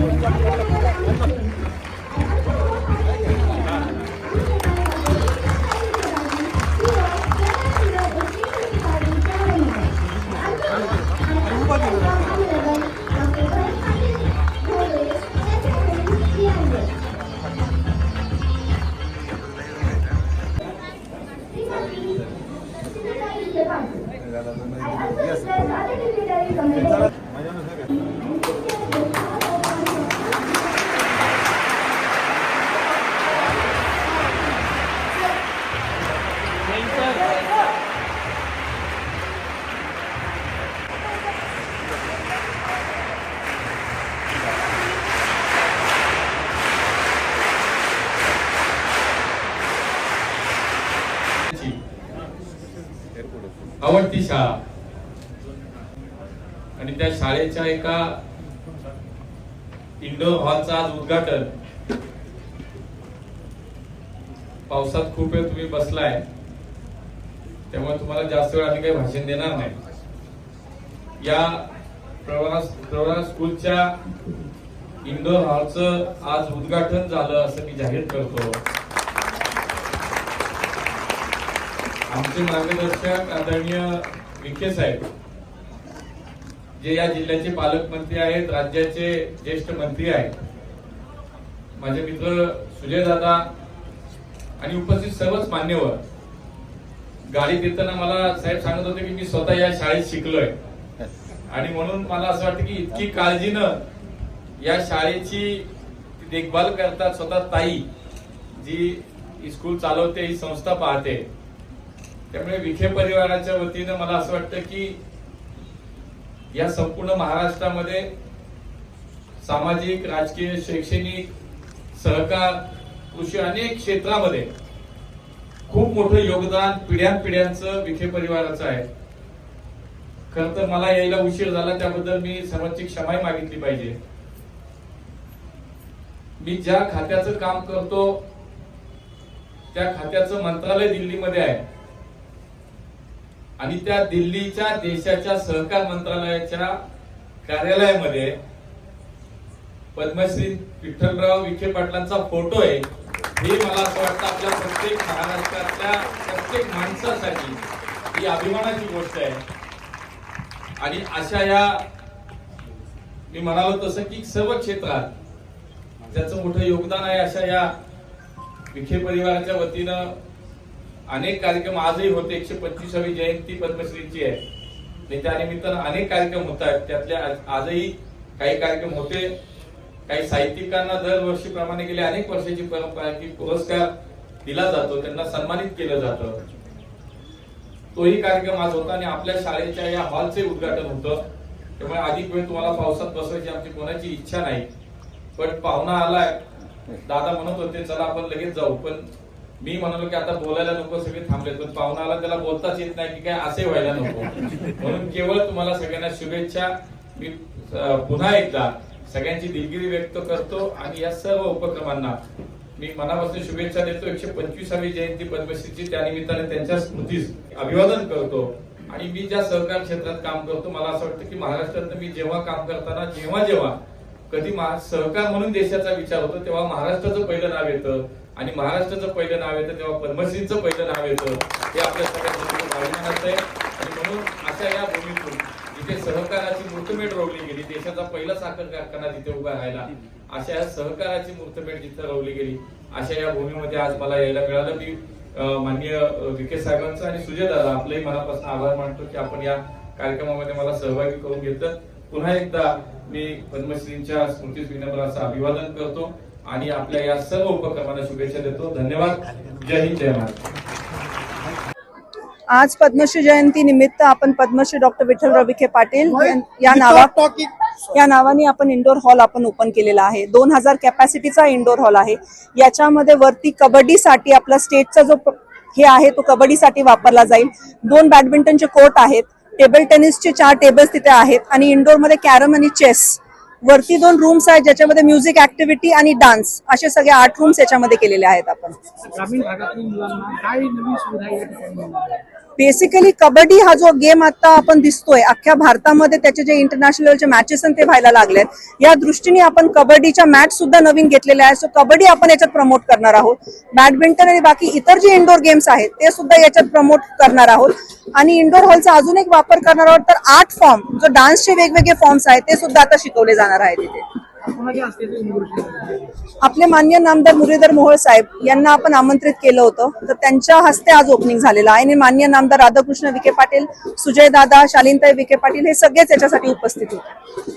よろしく。आवडती शाळा. आणि त्या शाळेच्या एका इंडोर हॉलचं आज उद्घाटन. पावसात खूप वेळ तुम्ही बसलाय. त्यामुळे तुम्हाला जास्त वेळ आम्ही काही भाषण देणार नाही. या प्रवरा प्रवरा स्कूलच्या इंडोर हॉलचं आज उद्घाटन झालं असं मी जाहीर करतो. आमचे मार्गदर्शक आदरणीय विखे साहेब जे या जिल्ह्याचे पालकमंत्री आहेत राज्याचे ज्येष्ठ मंत्री आहेत माझे मित्र सुजय दादा आणि उपस्थित सर्वच मान्यवर गाडी देताना मला साहेब सांगत होते की मी स्वतः या शाळेत शिकलोय. आणि म्हणून मला असं वाटतं की इतकी काळजीनं या शाळेची देखभाल करतात स्वतः ताई जी स्कूल चालवते ही संस्था पाहते. त्यामुळे विखे परिवाराच्या वतीनं मला असं वाटतं की या संपूर्ण महाराष्ट्रामध्ये सामाजिक राजकीय शैक्षणिक सहकार कृषी अनेक क्षेत्रामध्ये खूप मोठं योगदान पिढ्यानपिढ्यांचं विखे परिवाराचं आहे. खर तर मला यायला उशीर झाला त्याबद्दल मी सर्वांची क्षमाही मागितली पाहिजे. मी ज्या खात्याचं काम करतो त्या खात्याचं मंत्रालय दिल्लीमध्ये आहे. आणि त्या दिल्लीच्या देशाच्या सहकार मंत्रालयाच्या कार्यालयामध्ये पद्मश्री विठ्ठलराव विखे पाटलांचा फोटो आहे. हे मला असं वाटतं आपल्या प्रत्येक महाराष्ट्रातल्या प्रत्येक माणसासाठी ही अभिमानाची गोष्ट आहे. आणि अशा या मी म्हणालो तसं की सर्व क्षेत्रात ज्याचं मोठं योगदान आहे अशा या विखे परिवाराच्या वतीनं अनेक कार्यक्रम आजही होते. एकशे पंचवीसावी जयंती पद्मश्रीची आहे. आणि त्यानिमित्तानं अनेक कार्यक्रम होत आहेत. त्यातल्या आजही काही कार्यक्रम होते. काही साहित्यिकांना दरवर्षीप्रमाणे गेले अनेक वर्षाची परंपरा आहे की पुरस्कार दिला जातो. त्यांना सन्मानित केलं जातं. तोही कार्यक्रम आज होता आणि आपल्या शाळेच्या या हॉलचे उद्घाटन होतं. त्यामुळे अधिक वेळ तुम्हाला पावसात बसवायची आमची कोणाची इच्छा नाही. पण पाहुणा आलाय. दादा म्हणत होते चला आपण लगेच जाऊ. पण मी म्हणालो की आता बोलायला नको सगळे थांबले पण पाहुणाला त्याला बोलताच येत नाही की काय असे व्हायला नको. म्हणून केवळ तुम्हाला सगळ्यांना शुभेच्छा. मी पुन्हा एकदा सगळ्यांची दिलगिरी व्यक्त करतो आणि या सर्व उपक्रमांना मी मनापासून शुभेच्छा देतो. एकशे पंचवीसावी जयंती पद्मश्रीची त्या निमित्ताने त्यांच्या स्मृतीस अभिवादन करतो. आणि मी ज्या सहकार क्षेत्रात काम करतो मला असं वाटतं की महाराष्ट्रात मी जेव्हा काम करताना जेव्हा जेव्हा कधी सहकार म्हणून देशाचा विचार होतो तेव्हा महाराष्ट्राचं पहिलं नाव येतं. आणि महाराष्ट्राचं पहिलं नाव येतं तेव्हा पद्मश्रीचं पहिलं नाव येतं. हे आपल्या सगळ्यांचं आहे आणि म्हणून अशा या भूमीतून जिथे सहकाराची मूर्तमेढ रोवली गेली देशाचा पहिला साखर कारखाना जिथे उभा राहिला अशा या सहकाराची मूर्तमेढ जिथे रोवली गेली अशा या भूमीमध्ये आज मला यायला मिळालं. मी माननीय अं, विखे साहेबांचं आणि सुजय दादा आपलंही मनापासून आभार मानतो की आपण या कार्यक्रमामध्ये मला सहभागी करून घेतलं. पुन्हा एकदा मी पद्मश्रींच्या स्मृतीस विनम्र असं अभिवादन करतो आणि आपल्या या सर्व उपक्रमांना शुभेच्छा देतो. धन्यवाद. जय हिंद जय महाराष्ट्र. आज पद्मश्री जयंती निमित्त आपण पद्मश्री डॉक्टर विठ्ठलराव विखे पाटील यां- नावा या नावाने आपण इंडोर हॉल आपण ओपन केलेला आहे. दोन हजार कॅपॅसिटीचा इंडोर हॉल आहे. याच्यामध्ये वरती कबड्डीसाठी आपला स्टेजचा जो हे आहे तो कबड्डीसाठी वापरला जाईल. दोन बॅडमिंटनचे कोर्ट आहेत. टेबल टेनिसचे चार टेबल्स तिथे आहेत आणि इंडोरमध्ये कॅरम आणि चेस वरती दोन रूम्स आहेत ज्याच्यामध्ये म्युझिक ऍक्टिव्हिटी आणि डान्स असे सगळे आठ रूम्स याच्यामध्ये केलेले आहेत आपण? बेसिकली कबड्डी हा जो गेम आता आपण दिसतोय अख्ख्या भारतामध्ये त्याचे जे इंटरनॅशनल मॅचेस ते व्हायला लागलेत. या दृष्टीने आपण कबड्डीच्या मॅच सुद्धा नवीन घेतलेल्या आहेत. सो कबड्डी आपण याच्यात प्रमोट करणार आहोत. बॅडमिंटन आणि बाकी इतर जे इंडोर गेम्स आहेत ते सुद्धा याच्यात प्रमोट करणार आहोत. आणि इंडोर हॉलचा अजून एक वापर करणार आहोत तर आर्ट फॉर्म जो डान्सचे वेगवेगळे फॉर्म्स आहेत ते सुद्धा आता शिकवले जाणार आहेत इथे. आपले मान्य नामदार मुरलीधर मोहोळ साहेब यांना आपण आमंत्रित केलं होतं. तर त्यांच्या हस्ते आज ओपनिंग झालेलं आहे. आणि मान्य नामदार राधाकृष्ण विखे पाटील सुजय दादा शालिनताई विखे पाटील हे सगळेच याच्यासाठी उपस्थित होते.